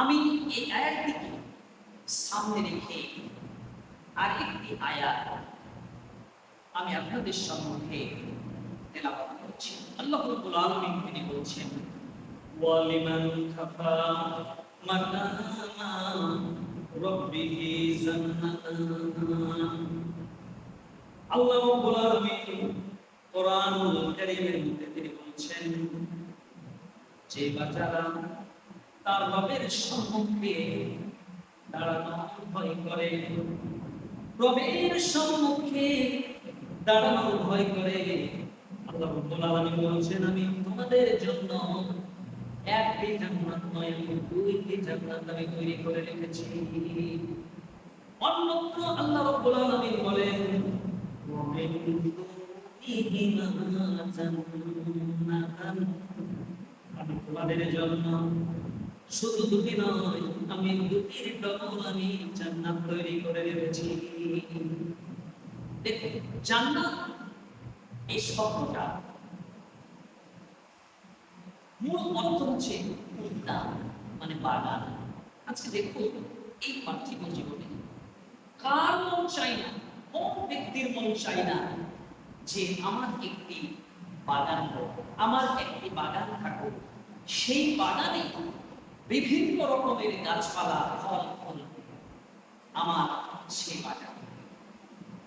আমি এই আয়াতটিকে সামনে রেখে আর একটি আয়াত আমি আপনাদের সম্মুখে তেলাওয়াত করছি। আল্লাহ রাব্বুল আলামিন তিনি বলছেন, ওয়ালিমান খাফা মাকামা রাব্বিহি জান্নাতান। আল্লাহ রাব্বুল আলামিন কোরআনুল কারীমের মধ্যে তিনি বলছেন, যে বাচ্চারা তার রবের সম্মুখে দাঁড়ানো ভয় করে। রবের সম্মুখে দাঁড়ানো ভয় করে। আল্লাহ রব্বুল বলছেন, আমি তোমাদের জন্য একটি জান্নাত নয় দুইটি জান্নাত আমি তৈরি করে রেখেছি। অন্যত্র আল্লাহ রব্বুল আলামিন বলেন, আমি তোমাদের জন্য শুধু দুটি নয়, আমি দুটির ডবল আমি জান্নাত তৈরি করে রেখেছি। জান্নাত এই মূল অর্থ হচ্ছে উদ্যান মানে বাগান। আজকে এই পার্থিব জীবনে কার মন চাই না, কোন ব্যক্তির মন চাই না যে আমার একটি বাগান হোক, আমার একটি বাগান থাকুক। সেই বাগানে বিভিন্ন রকমের গাছপালা ফল ফল আমার সেই বাগান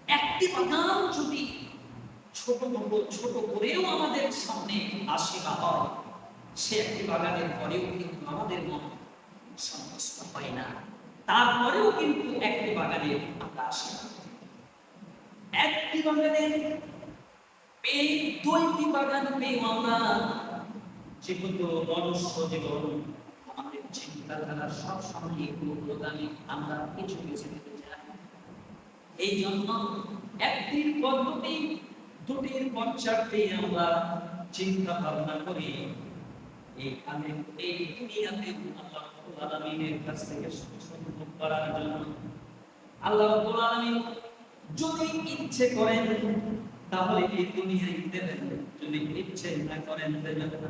একটি বাগান যদি ছোট ছোট করেও আমাদের সামনে আসে বা হয়, সে একটি বাগানের পরেও কিন্তু আমাদের মন সন্তুষ্ট হয় না তারপরেও কিন্তু একটি বাগানে আমরা আসি না। একটি বাগানের এই দুইটি বাগান পেয়ে আমরা যেহেতু মনুষ্য জীবন চিন্তাধারা সব সময় আমরা কিছু চাই। এই জন্য একটির দুটির আমরা চিন্তা ভাবনা করি। এই দুনিয়াতে আল্লাহ রাব্বুল কাছ থেকে করার জন্য আল্লাহ যদি ইচ্ছে করেন, তাহলে এই দুনিয়ায় দেবেন। যদি ইচ্ছে না করেন, দেবেন না।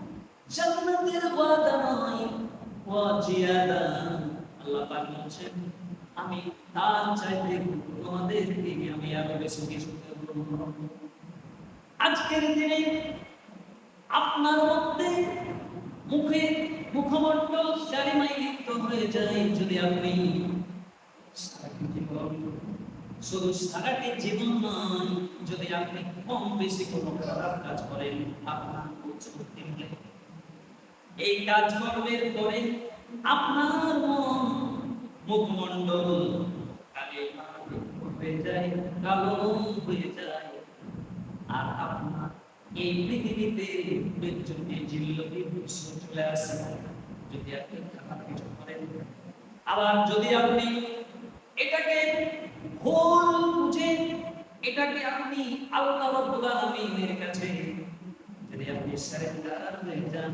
জান্নাতের ওয়াদা নয় ওয়া জিয়াদা আল্লাহ পাক বলছেন, আমি তার চাইতে তোমাদের দিকে আমি আরও বেশি কিছু আজকের দিনে আপনার মধ্যে মুখে মুখমণ্ডল চারিমাই লিপ্ত হয়ে যায় যদি আপনি শুধু সারাটি জীবন নয়, যদি আপনি কম বেশি কোনো খারাপ কাজ করেন, আপনার উচ্চবর্তী হলে এই কাজকর্মের পরে আপনার মন মুখমণ্ডল কালে হয়ে যায়, কালো হয়ে যায়। আর আপনার এই পৃথিবীতে চলে আসে। যদি আপনি খারাপ কিছু করেন, আবার যদি আপনি এটাকে ভুল বুঝে, এটাকে আপনি আল্লাহ রাব্বুল আলামিনের কাছে যদি আপনি সারেন্ডার হয়ে যান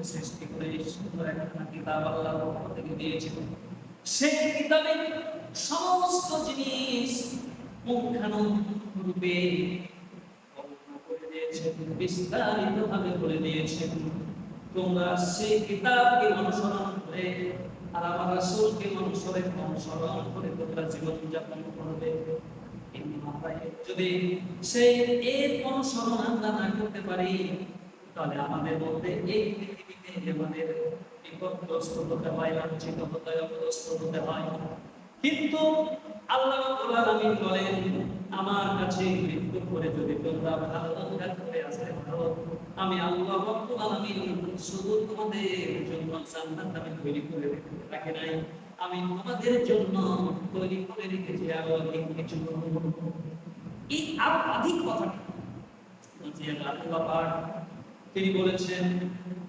আপনাকে সৃষ্টি করে কিতাব আল্লাহর পক্ষ থেকে দিয়েছেন সেই কিতাবে সমস্ত জিনিস রূপে বিস্তারিত ভাবে বলে দিয়েছেন। তোমরা সেই কিতাবকে অনুসরণ করে আর আমার রাসূলকে অনুসরণ অনুসরণ করে তোমরা জীবন করবে। যদি সেই এর অনুসরণ আমরা না করতে পারি, তাহলে আমাদের মধ্যে এই হয় কিন্তু আল্লাহ আলামিন বলেন, আমার কাছে মৃত্যু করে যদি তোমরা ভালো করে আসতে পারো, আমি আল্লাহ রাব্বুল শুধু তোমাদের জন্য জান্নাত আমি তৈরি করে রাখি নাই। আমি তোমাদের জন্য তৈরি করে রেখেছি আরও অধিক কিছু। এই আরও অধিক কথাটা। বলছি আল্লাহ তিনি বলেছেন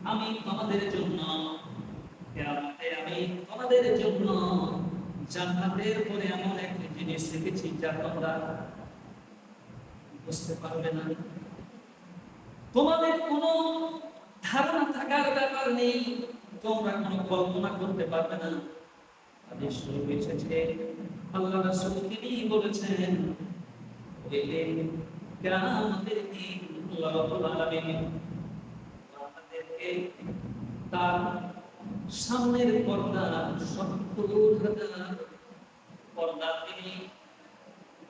আমি তোমাদের জন্য আমি তোমাদের জন্য জান্নাতের পরে এমন একটা জিনিস রেখেছি যা তোমরা বুঝতে পারবে না। তোমাদের কোনো ধারণা থাকার ব্যাপার নেই, তোমরা কোনো কল্পনা করতে পারবে না। শরীফ এসেছে, আল্লাহ রাসূল তিনি বলেছেন বললেন কিয়ামতের দিন আল্লাহ তার সামনের পর্দা পর্দা তিনি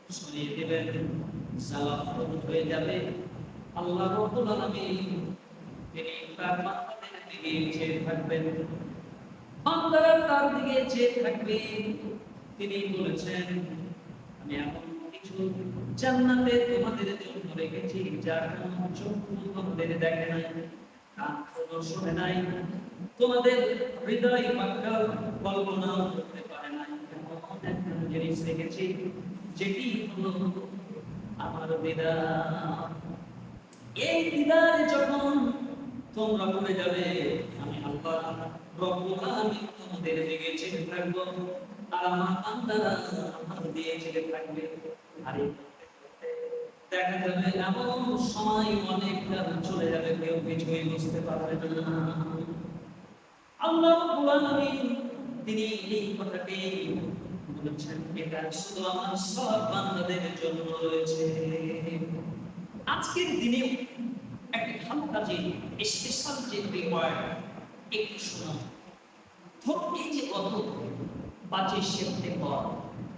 সরিয়ে দেবেন। হয়ে যাবে। আল্লাহ তিনি তার দিকে চেয়ে থাকবেন। বান্দারা তার দিকে চেয়ে থাকবে। তিনি বলেছেন, আমি এমন কিছু জান্নাতে তোমাদের জন্য রেখেছি, যার কোনো চোখ তোমাদের দেখে নাই। শোনে নাই তোমাদের হৃদয় বাক্য কল্পনা করতে পারে নাই এমন একটা জিনিস রেখেছি যেটি হলো আমার বিদায় এই দিদারে যখন তোমরা পড়ে যাবে আমি আল্লাহ রব্বুল আলামিন তোমাদের দিকে চেয়ে থাকব আর আমার বান্দারা আমার দিয়ে চেয়ে থাকবে আর, দেখা যাবে এমন সময় অনেকটা চলে যাবে, কেউ কিছুই বুঝতে পারবে না। আল্লাহ তিনি এই কথাটি বলেছেন, এটা শুধু আমার সব বান্দাদের জন্য রয়েছে। আজকের দিনেও একটা ভালো কাজে স্পেশাল যে রিওয়ার্ড একটু শোনা। এই যে গত পাঁচই সেপ্টেম্বর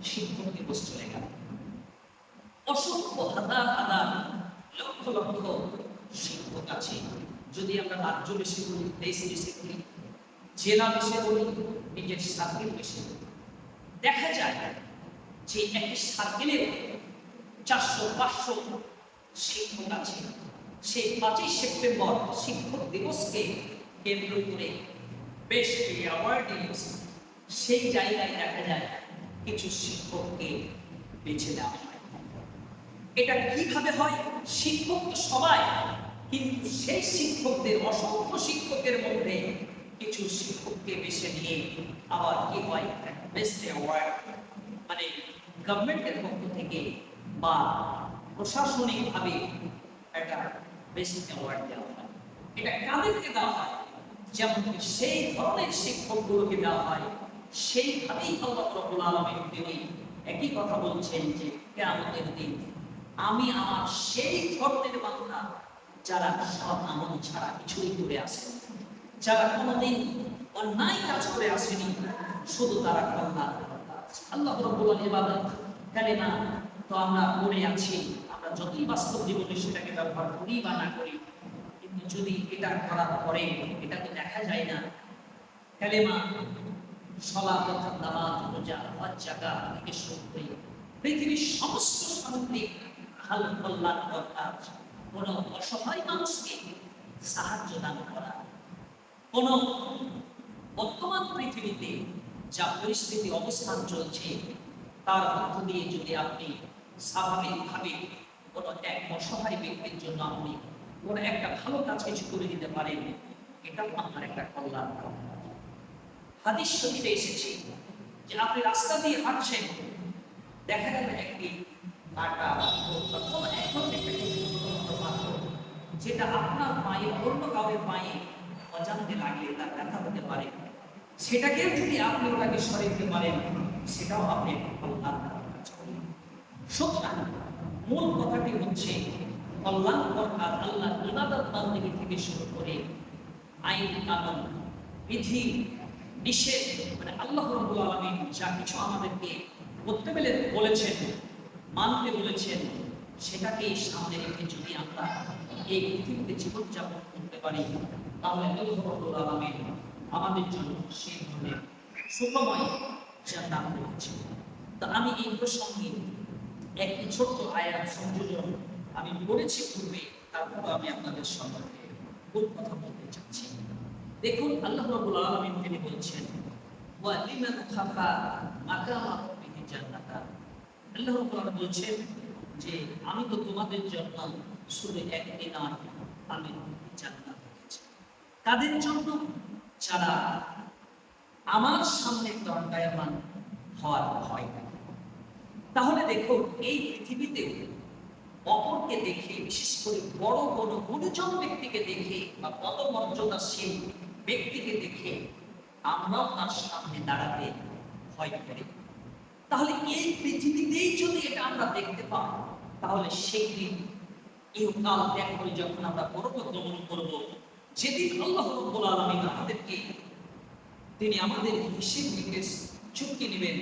শিক্ষক দিবস চলে গেল। অসংখ্য হাজার হাজার লক্ষ লক্ষ শিক্ষক আছে যদি আমরা রাজ্য বেশি করি, দেশ বেশি জেলা বেশি নিজের সার্কেল বেশি দেখা যায় যে একটি সার্কেলে চারশো, পাঁচশো শিক্ষক আছে সেই পাঁচই সেপ্টেম্বর শিক্ষক দিবসকে কেন্দ্র করে বেশ অ্যাওয়ার্ড সেই জায়গায় দেখা যায় কিছু শিক্ষককে বেছে দেওয়া হয়। এটা কীভাবে হয়? শিক্ষক তো সবাই কিন্তু সেই শিক্ষকদের, অসংখ্য শিক্ষকের মধ্যে কিছু শিক্ষককে বেছে নিয়ে আবার কি হয়? বেস্ট মানে গভর্নমেন্টের পক্ষ থেকে বা প্রশাসনিকভাবে একটা বেসিক অ্যাওয়ার্ড দেওয়া হয়। এটা কাদেরকে দেওয়া হয়? যেমন সেই ধরনের শিক্ষকগুলোকে দেওয়া হয়। সেইভাবেই আল্লাহ রব্বুল আলামিন তিনি একই কথা বলছেন যে কিয়ামতের দিন আমি আমার সেই ধরনের বান্দা যারা সব আমল ছাড়া কিছুই করে আসে যারা কোনোদিন অন্যায় কাজ করে আসেনি, শুধু তারা কল্যাণ। আল্লাহ রব্বুল ইবাদত কালেমা তো আমরা পড়ে আছি, আমরা যতই বাস্তব জীবনে সেটাকে ব্যবহার করি বা না করি, কিন্তু যদি এটা করার পরে এটা তো দেখা যায় না, কালেমা সলা তথা নামাজ, রোজা, হজ জাকাত থেকে শুরু করে পৃথিবীর সমস্ত সামগ্রিক হাল কল্যাণ কাজ কোন অসহায় মানুষকে সাহায্য দান করা। কোন বর্তমান পৃথিবীতে যা পরিস্থিতি, অবস্থান চলছে, তার মধ্য দিয়ে যদি আপনি স্বাভাবিকভাবে কোনো এক অসহায় ব্যক্তির জন্য আপনি কোনো একটা ভালো কাজ কিছু করে দিতে পারেন, এটাও আপনার একটা কল্যাণ হাদিস শরীফে এসেছে যে আপনি রাস্তা দিয়ে হাঁটছেন, দেখা গেল একটি কাটা বা কোনো এক যেটা আপনার পায়ে, অন্য কাউরের পায়ে অজান্তে লাগলে তার ব্যথা হতে পারে। সেটাকেও যদি আপনি ওটাকে দিতে পারেন, সেটাও আপনি কল্যাণ সুতরাং মূল কথাটি হচ্ছে কল্যাণকর কাজ আল্লাহ ইবাদত বান্দেগী থেকে শুরু করে আইন, কানুন, বিধি, নিষেধ মানে আল্লাহ রাব্বুল আলামিন যা কিছু আমাদেরকে করতে বলে বলেছেন, মানতে বলেছেন সেটাকে সামনে রেখে যদি আমরা এই পৃথিবীতে জীবনযাপন করতে পারি, তাহলে আলামিন আমাদের জন্য সেই ধরনের সুখময় জান্নাত রয়েছে তা আমি এই প্রসঙ্গে একটি ছোট্ট আয়াত সংযোজন আমি পড়েছি পূর্বে, তারপর আমি আপনাদের সম্পর্কে ভুল কথা বলতে চাচ্ছি। দেখুন, আল্লাহ রাব্বুল আলামিন তিনি বলছেন, ওয়া খাফা মাকামা রাব্বিহি জান্নাতা। আল্লাহ রাব্বুল আলামিন বলছেন যে আমি তো তোমাদের জন্য শুধু একটি নয় আমি জান্নাত তাদের জন্য? যারা আমার সামনে দণ্ডায়মান হওয়ার ভয় তাহলে দেখো, এই পৃথিবীতে অপরকে দেখে, বিশেষ করে বড় কোনো গুরুজন ব্যক্তিকে দেখে বা পদমর্যাদাশীল ব্যক্তিকে দেখে আমরাও তার সামনে দাঁড়াতে ভয় করি। তাহলে এই পৃথিবীতেই যদি এটা আমরা দেখতে পাই, তাহলে সেই দিন ইহকাল ত্যাগ করে যখন আমরা পরলোক গমন করব, যেদিন আল্লাহ রব্বুল আলামিন আমাদেরকে, তিনি আমাদের হিসেব নিকেশ চুক্তি নেবেন,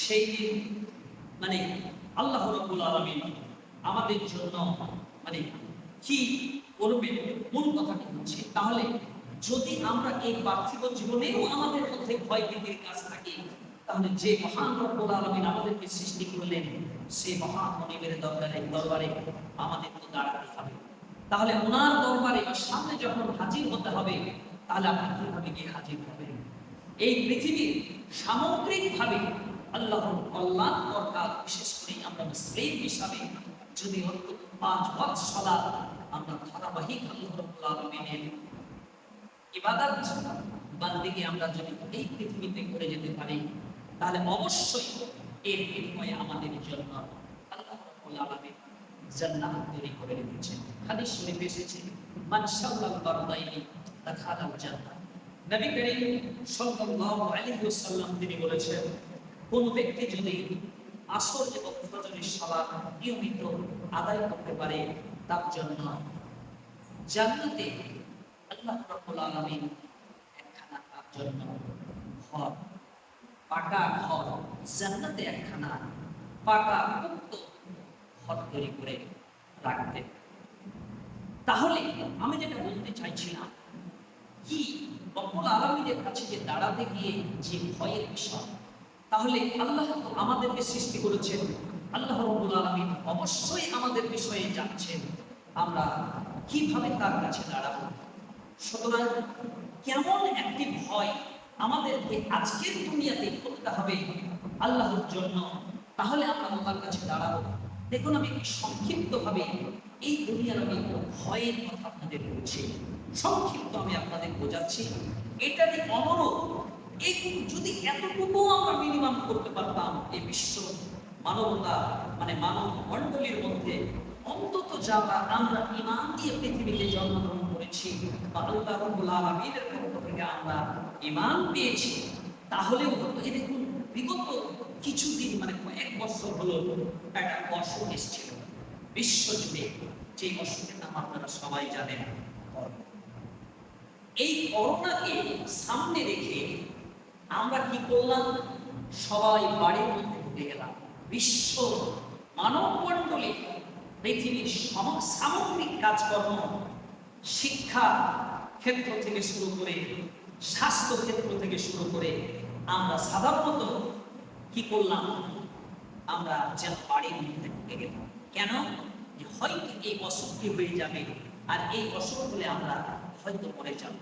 সেই দিন মানে আল্লাহ রব্বুল আলামিন আমাদের জন্য মানে কি করবেন মূল কথাটি হচ্ছে, তাহলে যদি আমরা এই পার্থিব জীবনেও আমাদের মধ্যে ভয় ভীতির কাজ থাকে তাহলে যে মহান রব্বুল আলামিন আমাদেরকে সৃষ্টি করলেন, সেই মহান মনিবের দরবারে দরবারে আমাদের তো দাঁড়াতে হবে। তাহলে ওনার দরবারে সামনে যখন হাজির হতে হবে, তাহলে আপনি কীভাবে গিয়ে হাজির হবেন? এই পৃথিবীর সামগ্রিকভাবে আল্লাহর কল্যাণ দরকার বিশেষ করে আমরা মুসলিম হিসাবে যদি অন্তত পাঁচ ওয়াক্ত সালাত, আমরা ধারাবাহিক আল্লাহ আলামিনের ইবাদত, বান্দিকে আমরা যদি এই পৃথিবীতে করে যেতে পারি তাহলে অবশ্যই এর বিনিময়ে আমাদের জন্য কোন ব্যক্তি যদি আসর এবং ফজরের সালাত নিয়মিত আদায় করতে পারে, তার জন্য জান্নাতে আল্লাহ রাব্বুল আলামিন একখানা তার জন্য পাকা ঘর, জান্নাতে একখানা পাকা মুক্ত ঘর তৈরি করে রাখতেন তাহলে আমি যেটা বলতে চাইছিলাম, কি রব্বুল আলমীদের কাছে যে দাঁড়াতে গিয়ে যে ভয়ের বিষয়, তাহলে আল্লাহ তো আমাদেরকে সৃষ্টি করেছেন। আল্লাহ রব্বুল আলমী অবশ্যই আমাদের বিষয়ে জানছেন আমরা কীভাবে তার কাছে দাঁড়াবো। সুতরাং কেমন একটি ভয় আমাদেরকে আজকের দুনিয়াতে করতে হবে আল্লাহর জন্য। তাহলে আমরা তার কাছে দাঁড়াবো। দেখুন আমি সংক্ষিপ্ত ভাবে এই দুনিয়ার আমি ভয়ের কথা আপনাদের বলছি। সংক্ষিপ্ত আমি আপনাদের বোঝাচ্ছি। এটা যে অনরোধ এই যদি এতটুকু আমরা মিনিমাম করতে পারতাম এই বিশ্ব মানবতা মানে মানব মণ্ডলীর মধ্যে অন্তত যারা আমরা ইমান দিয়ে পৃথিবীতে জন্মগ্রহণ করেছি বা আমরা ইমান পেয়েছি। তাহলেও দেখুন, বিগত কিছুদিন মানে কয়েক বছর হলো একটা অসুখ এসেছিল বিশ্ব জুড়ে। যে অসুখের নাম আপনারা সবাই জানেন এই করোনাকে সামনে রেখে আমরা কি করলাম? সবাই বাড়ির মধ্যে ঢুকে গেলাম। বিশ্ব মানব মণ্ডলী পৃথিবীর সম- সামগ্রিক কাজকর্ম শিক্ষা ক্ষেত্র থেকে শুরু করে, স্বাস্থ্য ক্ষেত্র থেকে শুরু করে আমরা সাধারণত কি করলাম? আমরা যেন বাড়ির মধ্যে ঢুকে গেলাম। কেন? হয়তো এই অসুখটি হয়ে যাবে আর এই অসুখ হলে আমরা হয়তো মরে যাব।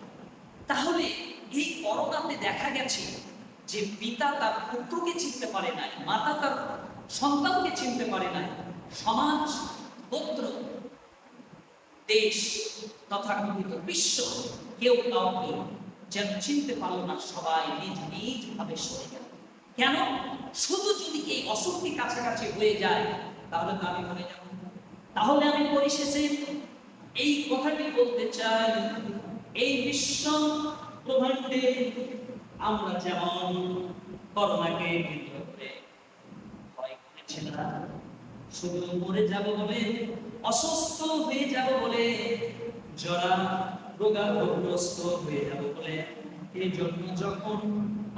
তাহলে এই করোনাতে দেখা গেছে যে পিতা তার পুত্রকে চিনতে পারে নাই, মাতা তার সন্তানকে চিনতে পারে নাই, সমাজ, গোত্র দেশ তথা কথিত বিশ্ব, কেউ কাউকে যেন চিনতে পারল না, সবাই নিজ নিজ ভাবে সরে গেল। কেন? শুধু যদি এই অসুখটি কাছাকাছি হয়ে যায়, তাহলে তো আমি মরে যাব। তাহলে আমি পরিশেষে এই কথাটি বলতে চাই, এই বিশ্ব ব্রহ্মাণ্ডে আমরা যেমন করোনাকে কেন্দ্র করে ভয় করেছিলাম শুধু মরে যাব বলে, অসুস্থ হয়ে যাব বলে, জরা রোগাগ্রস্ত হয়ে যাব বলে। এই জন্য যখন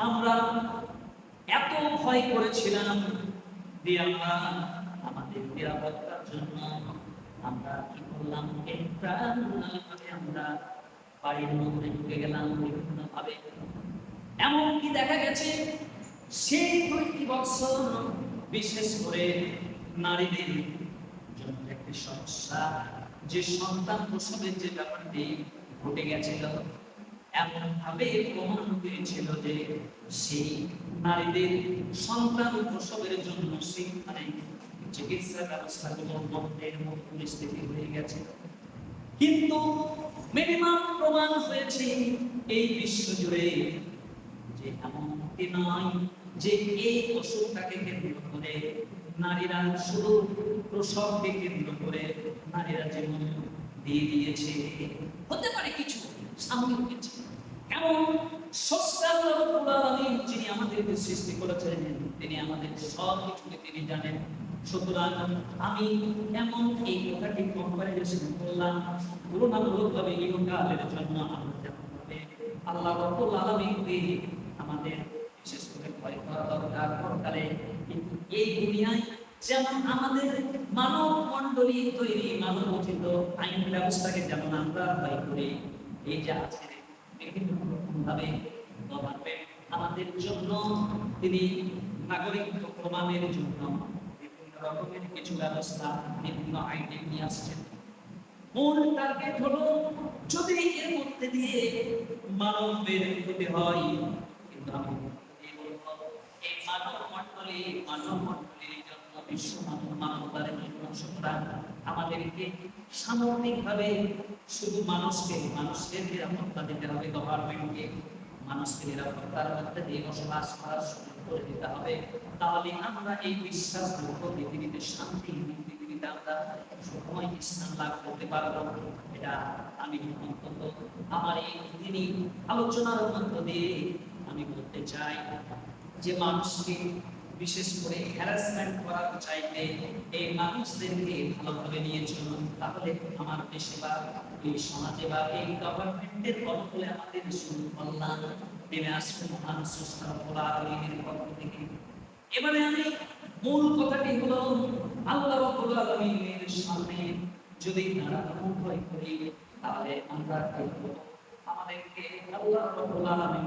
আমরা এত ভয় করেছিলাম যে আমরা আমাদের নিরাপত্তার জন্য আমরা কি করলাম? করে আমরা বাড়ির মধ্যে ঢুকে গেলাম বিভিন্ন ভাবে এমনকি দেখা গেছে, সেই দুইটি বছর বিশেষ করে নারীদের জন্য একটি সমস্যা। যে সন্তান প্রসবের যে ব্যাপারটি ঘটে গেছিল এমন ভাবে প্রমাণ হয়েছিল যে সেই নারীদের সন্তান প্রসবের জন্য সেখানে চিকিৎসা ব্যবস্থাগুলো বন্ধের মতো পরিস্থিতি হয়ে গেছে। কিন্তু মিনিমাম প্রমাণ হয়েছে এই বিশ্ব জুড়ে যে এমনটি নয় যে এই অসুখটাকে কেন্দ্র করে নারীরা শুধু প্রসবকে কেন্দ্র করে নারীরা জীবন দিয়ে দিয়েছে। হতে পারে কিছু সাময়িক কিছু। এমন যিনি আমাদেরকে সৃষ্টি করেছেন, তিনি আমাদের সব কিছুকে তিনি জানেন। সুতরাং আমি এমন এই কথাটি কম্পারিজন করলাম, তুলনামূলকভাবে ইহকালের জন্য আল্লাহ রব্বুল আলামিনকে আমাদের বিশেষ করে ভয় করা দরকার। পরকালে এই দুনিয়ায় যেমন আমাদের মানব মণ্ডলী তৈরি মানব উচিত আইন ব্যবস্থাকে যেমন আমরা ভয় করি, এই যে আছে গভর্নমেন্ট আমাদের জন্য তিনি নাগরিকত্ব প্রমাণের জন্য বিভিন্ন রকমের কিছু ব্যবস্থা, বিভিন্ন আইনে নিয়ে আসছেন। মূল টার্গেট হলো যদি এর মধ্যে দিয়ে মানবের ক্ষতি হয়, কিন্তু আমি এই বলব, এই মানব মণ্ডলী মানব জন্য বিশ্ব মানব মানবতার জন্য সুতরাং আমাদেরকে সামগ্রিকভাবে শুধু মানুষকে মানুষকে নিরাপত্তা দিতে হবে গভর্নমেন্টকে মানুষকে নিরাপত্তার মধ্যে দিয়ে বসবাস করার সুযোগ করে দিতে হবে। তাহলে আমরা এই বিশ্বাস করব পৃথিবীতে শান্তি, পৃথিবীতে আমরা সময় ইসলাম লাভ করতে পারব। এটা আমি অন্তত আমার এই দিনই আলোচনার মধ্য দিয়ে আমি বলতে চাই যে মানুষকে বিশেষ করে হ্যারাসমেন্ট করার চাইতে এই মানুষদেরকে ভালোভাবে নিয়ে চলুন তাহলে আমার দেশে বা এই সমাজে বা এই গভর্নমেন্টের অনুকূলে আমাদের কল্যাণ নেমে আসবে মহান রব্বুল আলামিনের পক্ষ থেকে এবারে আমি মূল কথাটি হলো, আল্লাহ রব্বুল আলামিনের সামনে যদি নারায়ণ ভয় করি, তাহলে আমরা? আমাদেরকে আল্লাহ রব্বুল আলামিন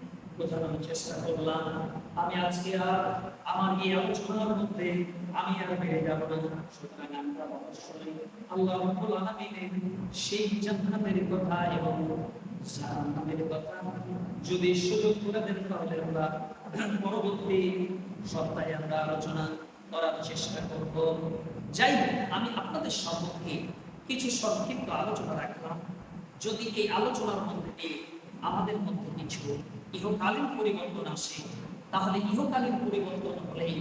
বোঝানোর চেষ্টা করলাম। আমি আজকে আর আমার এই আলোচনার মধ্যে আমি আর বেড়ে যাব না। সুতরাং আমরা অবশ্যই আল্লাহ রাব্বুল সেই জান্নাতের কথা এবং জাহান্নামের কথা যদি সুযোগ করে দেন তাহলে আমরা পরবর্তী সপ্তাহে আমরা আলোচনা করার চেষ্টা করব। যাই আমি আপনাদের সম্মুখে কিছু সংক্ষিপ্ত আলোচনা রাখলাম। যদি এই আলোচনার মধ্যে আমাদের মধ্যে কিছু ইহকালীন পরিবর্তন আসে, তাহলে ইহকালীন পরিবর্তন হলেই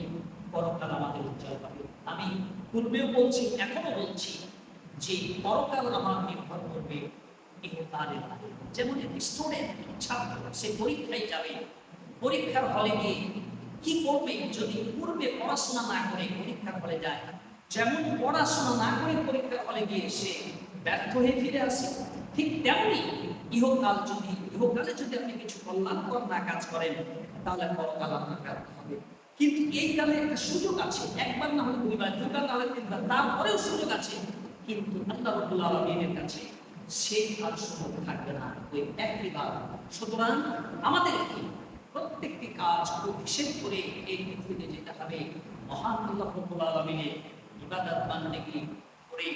পরকাল আমাদের উজ্জ্বল হবে। আমি পূর্বেও বলছি এখনও বলছি যে পরকাল আমার নির্ভর করবে ইহকালের। যেমন স্টুডেন্ট ছাত্র, সে পরীক্ষায় যাবে। পরীক্ষার হলে গিয়ে কি করবে যদি পূর্বে পড়াশোনা না করে পরীক্ষার হলে যায়? যেমন পড়াশোনা না করে পরীক্ষার হলে গিয়ে সে ব্যর্থ হয়ে ফিরে আসে, ঠিক তেমনি ইহকাল যদি ইহকালে যদি আপনি কিছু কল্যাণকর না কাজ করেন, তাহলে পরকাল আপনার কাটতে হবে। কিন্তু এই কালে একটা সুযোগ আছে। একবার না হলে দুইবার দুইবার না হলে তিনবার, তারপরেও সুযোগ আছে। কিন্তু আল্লাহ রব্বুল আলমিনের কাছে সেই আর সুযোগ থাকবে না। ওই একটি বার। সুতরাং আমাদেরকে প্রত্যেকটি কাজ বিশেষ করে এই পৃথিবীতে যেতে হবে। মহান আল্লাহ রব্বুল আলমিনের ইবাদত বান্দেগি করে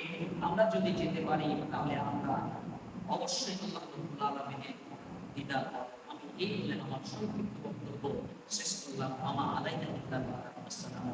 আমরা যদি যেতে পারি, তাহলে আমরা অবশ্যই আল্লাহ রব্বুল আলমিনের দিদার আমি এই বলে আমার সংক্ষিপ্ত বক্তব্য শেষ করলাম। আমা আলাইনা ইল্লাল্লাহ আসসালামু